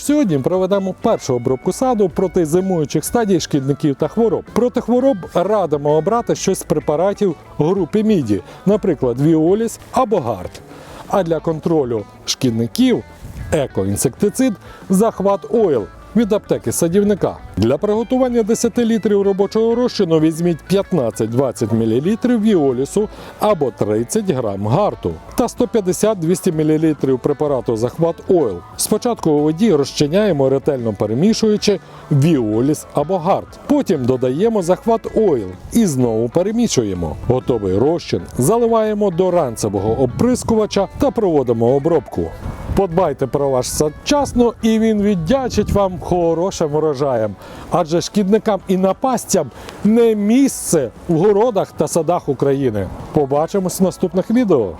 Сьогодні проведемо першу обробку саду проти зимуючих стадій шкідників та хвороб. Проти хвороб радимо обрати щось з препаратів групи міді, наприклад, Віоліс або Гард. А для контролю шкідників екоінсектицид захват Ойл від аптеки садівника. Для приготування 10 літрів робочого розчину візьміть 15-20 мл віолісу або 30 грам гарту та 150-200 мл препарату захват ойл. Спочатку у воді розчиняємо ретельно перемішуючи віоліс або гарт. Потім додаємо захват ойл і знову перемішуємо. Готовий розчин заливаємо до ранцевого оприскувача та проводимо обробку. Подбайте про ваш сад вчасно, і він віддячить вам хорошим урожаєм. Адже шкідникам і напастям не місце в городах та садах України. Побачимось в наступних відео.